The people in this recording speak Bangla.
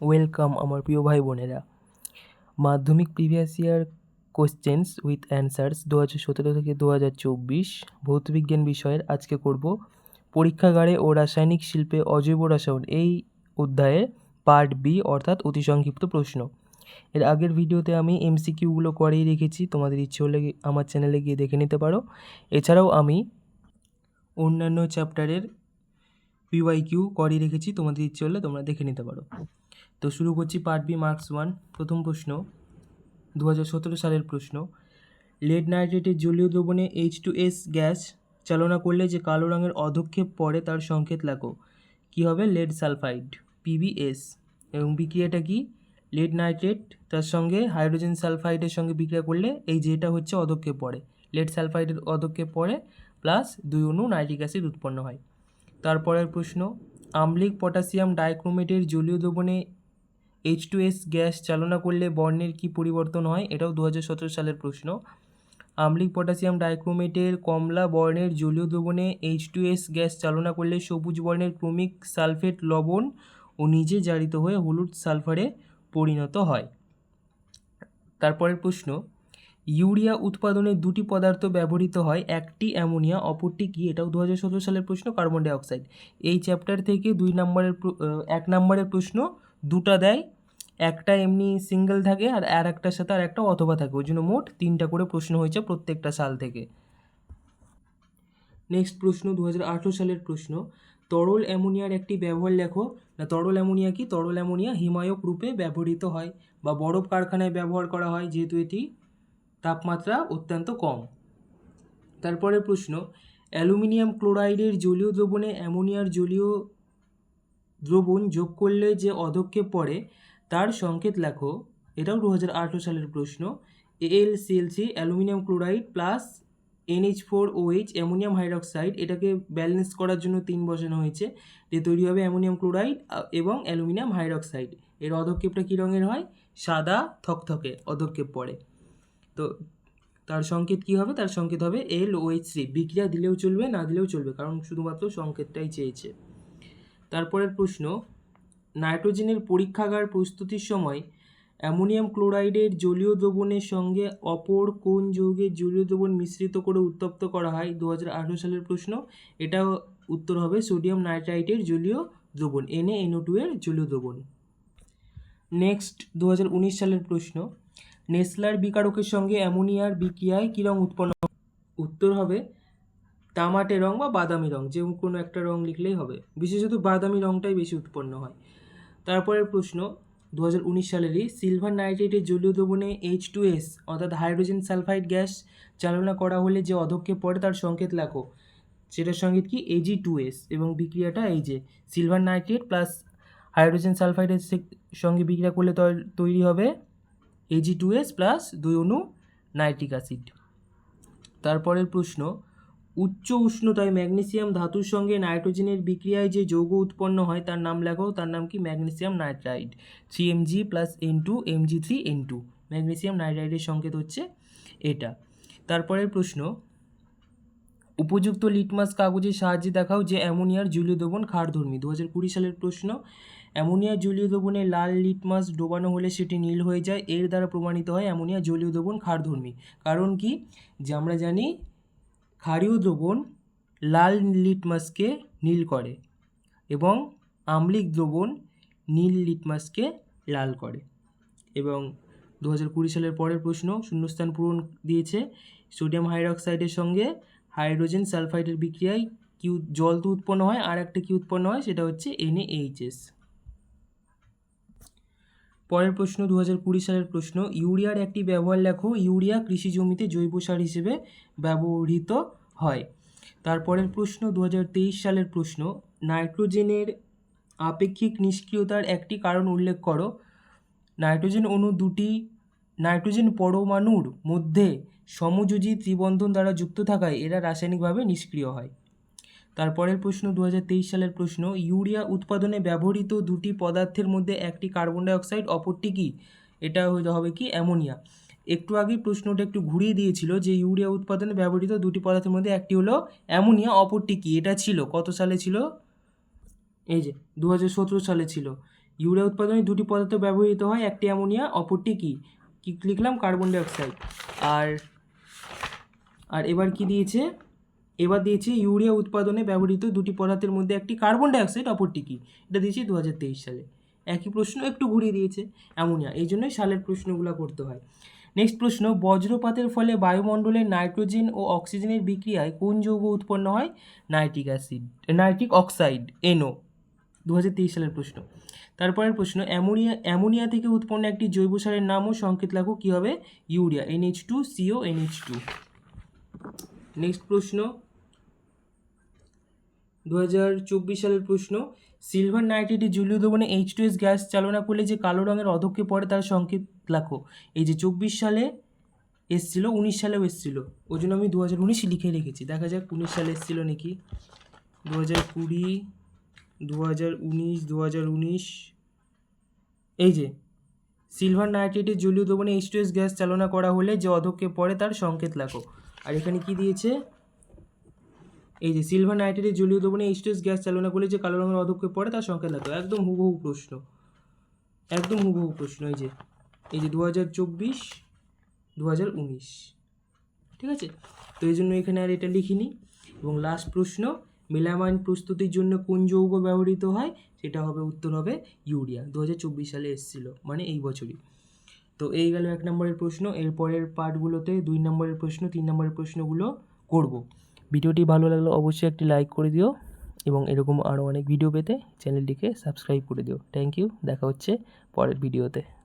ওয়েলকাম আমার প্রিয় ভাই বোনেরা মাধ্যমিক previous year questions with answers দু হাজার সতেরো থেকে দু হাজার চব্বিশ। ভৌতবিজ্ঞান বিষয়ের আজকে করব পরীক্ষাগারে ও রাসায়নিক শিল্পে অজৈব রসায়ন এই অধ্যায়ে পার্ট বি অর্থাৎ অতি সংক্ষিপ্ত প্রশ্ন। এর আগের ভিডিওতে আমি এমসিকিউগুলো করেই রেখেছি, তোমাদের ইচ্ছে হলে আমার চ্যানেলে গিয়ে দেখে নিতে পারো। এছাড়াও আমি অন্যান্য চ্যাপ্টারের পিওয়াই কিউ করিয়ে রেখেছি, তোমাদের ইচ্ছে হলে তোমরা দেখে নিতে পারো। তো শুরু করছি পার্ট বি মার্কস ওয়ান, প্রথম প্রশ্ন দু হাজার সতেরো সালের প্রশ্ন। লেড নাইট্রেটের জলীয় দ্রবণে এইচ টু এস গ্যাস চালনা করলে যে কালো রঙের অধক্ষেপ পড়ে তার সংকেত লেখো। কী হবে? লেড সালফাইড পিবিএস এবং বিক্রিয়াটা কি? লেড নাইট্রেট তার সঙ্গে হাইড্রোজেন সালফাইডের সঙ্গে বিক্রিয়া করলে এই যেটা হচ্ছে অধক্ষেপ পড়ে। লেড সালফাইডের অধক্ষেপ পড়ে, প্লাস দুই অণু নাইট্রিক অ্যাসিড উৎপন্ন হয়। তারপরের প্রশ্ন আম্লিক পটাশিয়াম ডাইক্রোমেটের জলীয় দ্রবণে এইচ টু এস গ্যাস চালনা করলে বর্ণের কি পরিবর্তন হয়? এটাও দু সতেরো সালের প্রশ্ন। আম্লিক পটাশিয়াম ডাইক্রোমেটের কমলা বর্ণের জলীয় দ্রবণে এইচ টু এস গ্যাস চালনা করলে সবুজ বর্ণের ক্রমিক সালফেট লবণ ও নিজে জারিত হয়ে হলুদ সালফারে পরিণত হয়। তারপরের প্রশ্ন ইউরিয়া উৎপাদনে দুটি পদার্থ ব্যবহৃত হয়, একটি অ্যামোনিয়া, অপরটি কি? এটাও দু হাজার সতেরো সালের প্রশ্ন, কার্বন ডাইঅক্সাইড এই চ্যাপ্টার থেকে দুই নম্বরের এক নম্বরের প্রশ্ন, দুটা দেয়, একটা এমনি সিঙ্গেল থাকে আর আর একটার সাথে আর একটা অথবা থাকে। ওই জন্য মোট তিনটা করে প্রশ্ন হয়েছে প্রত্যেকটা সাল থেকে। নেক্সট প্রশ্ন দু হাজার আঠেরো সালের প্রশ্ন, তরল অ্যামোনিয়ার একটি ব্যবহার লেখো। না, তরল অ্যামোনিয়া কি? তরল অ্যামোনিয়া হিমায়ক রূপে ব্যবহৃত হয় বা বরফ কারখানায় ব্যবহার করা হয়, যেহেতু এটি তাপমাত্রা অত্যন্ত কম। তারপরে প্রশ্ন, অ্যালুমিনিয়াম ক্লোরাইডের জলীয় দ্রবণে অ্যামোনিয়ার জলীয় দ্রবণ যোগ করলে যে অধক্ষেপ পড়ে, তার সংকেত লেখো। এটাও দু হাজার আঠেরো সালের প্রশ্ন L CLC aluminium chloride plus NH four OH ammonium hydroxide, এটাকে ব্যালেন্স করার জন্য তিন বসানো হয়েছে যে তৈরি হবে অ্যামোনিয়াম ক্লোরাইড এবং অ্যালুমিনিয়াম হাইড্রক্সাইড। এর অধক্ষেপটা কী রঙের হয়? সাদা, থকথকে অধক্ষেপ পড়ে। তো তার সংকেত কী হবে? তার সংকেত হবে এল ওএইচ থ্রি বিক্রিয়া দিলেও চলবে, না দিলেও চলবে, কারণ শুধুমাত্র সংকেতটাই চেয়েছে। তারপরের প্রশ্ন, নাইট্রোজেনের পরীক্ষাগার প্রস্তুতির সময় অ্যামোনিয়াম ক্লোরাইডের জলীয় দ্রবণের সঙ্গে অপর কোন যৌগের জলীয় দ্রবণ মিশ্রিত করে উত্তপ্ত করা হয়? দু হাজার আঠেরো সালের প্রশ্ন। এটা উত্তর হবে সোডিয়াম নাইট্রাইটের জলীয় দ্রবণ এনএ এনও টু এর জলীয় দ্রবণ। নেক্সট দু হাজার উনিশ সালের প্রশ্ন। নেসলার বিকারকের সঙ্গে অ্যামোনিয়ার বিক্রিয়ায় কী রং উৎপন্ন উত্তর হবে, তামাটে রং বা বাদামি রং, যে কোনো একটা রং লিখলেই হবে। বিশেষত বাদামি রংটাই বেশি উৎপন্ন হয়। তারপরের প্রশ্ন দু হাজার উনিশ সালেরই সিলভার নাইট্রেটের জলীয় দ্রবণে এইচ টু এস অর্থাৎ হাইড্রোজেন সালফাইড গ্যাস চালনা করা হলে যে অধক্ষেপ পড়ে তার সংকেত লেখো। সেটার সংকেত কি এজি টু এস এবং বিক্রিয়াটা এই যে, সিলভার নাইট্রেট প্লাস হাইড্রোজেন সালফাইডের সঙ্গে বিক্রিয়া করলে তৈরি হবে এজি টু এস প্লাস দুই অণু নাইট্রিক অ্যাসিড। তারপরের প্রশ্ন, উচ্চ উষ্ণতায় ম্যাগনেসিয়াম ধাতুর সঙ্গে নাইট্রোজেনের বিক্রিয়ায় যে যৌগ উৎপন্ন হয়, তার নাম লেখো, তার নাম কি? Magnesium nitride. Three M G plus N two M G three N two magnesium নাইট্রাইডের সংকেত হচ্ছে এটা। তারপরের প্রশ্ন উপযুক্ত লিটমাস কাগজের সাহায্যে দেখাও যে অ্যামোনিয়ার জলীয় দ্রবণ ক্ষারধর্মী। দু হাজার কুড়ি সালের প্রশ্ন, অ্যামোনিয়ার জলীয় দ্রবণে লাল লিটমাস ডোবানো হলে সেটি নীল হয়ে যায়, এর দ্বারা প্রমাণিত হয় অ্যামোনিয়া জলীয় দ্রবণ ক্ষারধর্মী। কারণ কি? যে আমরা জানি, ক্ষারীয় দ্রবণ লাল লিটমাসকে নীল করে এবং আম্লিক দ্রবণ নীল লিটমাসকে লাল করে। এবং দু হাজার কুড়ি সালের পরের প্রশ্ন, শূন্যস্থান পূরণ দিয়েছে সোডিয়াম হাইড্রক্সাইডের সঙ্গে হাইড্রোজেন সালফাইডের বিক্রিয়ায় কি জল তো উৎপন্ন হয়, আর একটা কি উৎপন্ন হয়, সেটা হচ্ছে এনএএইচএস পরের প্রশ্ন দু হাজার কুড়ি সালের প্রশ্ন, ইউরিয়ার একটি ব্যবহার লেখো, ইউরিয়া কৃষি জমিতে জৈব সার হিসেবে ব্যবহৃত হয়। তারপরের প্রশ্ন দু হাজার তেইশ সালের প্রশ্ন, নাইট্রোজেনের আপেক্ষিক নিষ্ক্রিয়তার একটি কারণ উল্লেখ করো। নাইট্রোজেন অণু দুটি নাইট্রোজেন পরমাণুর মধ্যে সমযোজী ত্রিবন্ধন দ্বারা যুক্ত থাকায় এরা রাসায়নিকভাবে নিষ্ক্রিয় হয়। তারপরের প্রশ্ন দু হাজার তেইশ সালের প্রশ্ন, ইউরিয়া উৎপাদনে ব্যবহৃত দুটি পদার্থের মধ্যে একটি কার্বন ডাইঅক্সাইড, অপরটি কি? এটা হইতে হবে কি? অ্যামোনিয়া। একটু আগে প্রশ্নটা একটু ঘুরিয়ে দিয়েছিল যে ইউরিয়া উৎপাদনে ব্যবহৃত দুটি পদার্থের মধ্যে একটি হলো অ্যামোনিয়া, অপরটি কি? এটা ছিল। কত সালে ছিল? এই যে দু হাজার সতেরো সালে ছিল। ইউরিয়া উৎপাদনে দুটি পদার্থ ব্যবহৃত হয়, একটি অ্যামোনিয়া, অপরটি কি? কি লিখলাম? কার্বন ডাইঅক্সাইড আর আর এবার কি দিয়েছে? এবার দিয়েছে ইউরিয়া উৎপাদনে ব্যবহৃত দুটি পদার্থের মধ্যে একটি কার্বন ডাইঅক্সাইড অপরটি কি? এটা দিয়েছে দু হাজার তেইশ সালে। একই প্রশ্ন একটু ঘুরিয়ে দিয়েছে, অ্যামোনিয়া। এই জন্যই সালের প্রশ্নগুলো করতে হয়। নেক্সট প্রশ্ন, বজ্রপাতের ফলে বায়ুমণ্ডলে নাইট্রোজেন ও অক্সিজেনের বিক্রিয়ায় কোন যৌগ উৎপন্ন হয়? Nitric acid, nitric oxide NO দু হাজার তেইশ সালের প্রশ্ন। তারপরের প্রশ্ন, অ্যামোনিয়া অ্যামোনিয়া থেকে উৎপন্ন একটি জৈব সারের নাম ও সংকেত লেখো কী হবে? Urea NH two CO NH two next প্রশ্ন দু হাজার চব্বিশ সালের প্রশ্ন, সিলভার নাইট্রেটে জলীয় দ্রবণে এইচ টু এস গ্যাস চালনা করলে যে কালো রঙের অধক্ষে পড়ে তার সংকেত লেখো এই যে চব্বিশ সালে এসছিল, উনিশ সালেও এসছিল। ওই জন্য আমি দু হাজার উনিশ লিখে রেখেছি। দেখা যাক উনিশ সালে এসছিল নাকি। দু হাজার কুড়ি দু হাজার উনিশ দু হাজার উনিশ। এই যে সিলভার নাইট্রেটে জলীয় দ্রবণে এইচ টু এস গ্যাস চালনা করা হলে যে অধক্ষে পড়ে তার সংকেত লেখো। আর এখানে কি দিয়েছে? এই যে সিলভার নাইট্রেটে জলীয় দ্রবণে এইচ টু এস গ্যাস চালনা করলে যে কালো রঙের অধক্ষে পড়ে তার সংকেত লেখো। একদম হুবহু প্রশ্ন। একদম হুবহু প্রশ্ন, এই যে এই যে দু হাজার চব্বিশ দু হাজার উনিশ। ঠিক আছে? তো এই জন্য এখানে আর এটা লিখিনি। এবং লাস্ট প্রশ্ন মেলামাইন প্রস্তুতির জন্য কোন যৌগ ব্যবহৃত হয়? সেটা হবে, উত্তর হবে ইউরিয়া। দু হাজার চব্বিশ সালে এসেছিল মানে এই বছরই। তো এই গেল এক নম্বরের প্রশ্ন। এরপরের পার্টগুলোতে দুই নম্বরের প্রশ্ন, তিন নম্বরের প্রশ্নগুলো করব। ভিডিওটি ভালো লাগলে অবশ্যই একটি লাইক করে দিও এবং এরকম আরও অনেক ভিডিও পেতে চ্যানেলটিকে সাবস্ক্রাইব করে দিও। Thank you. দেখা হচ্ছে পরের ভিডিওতে।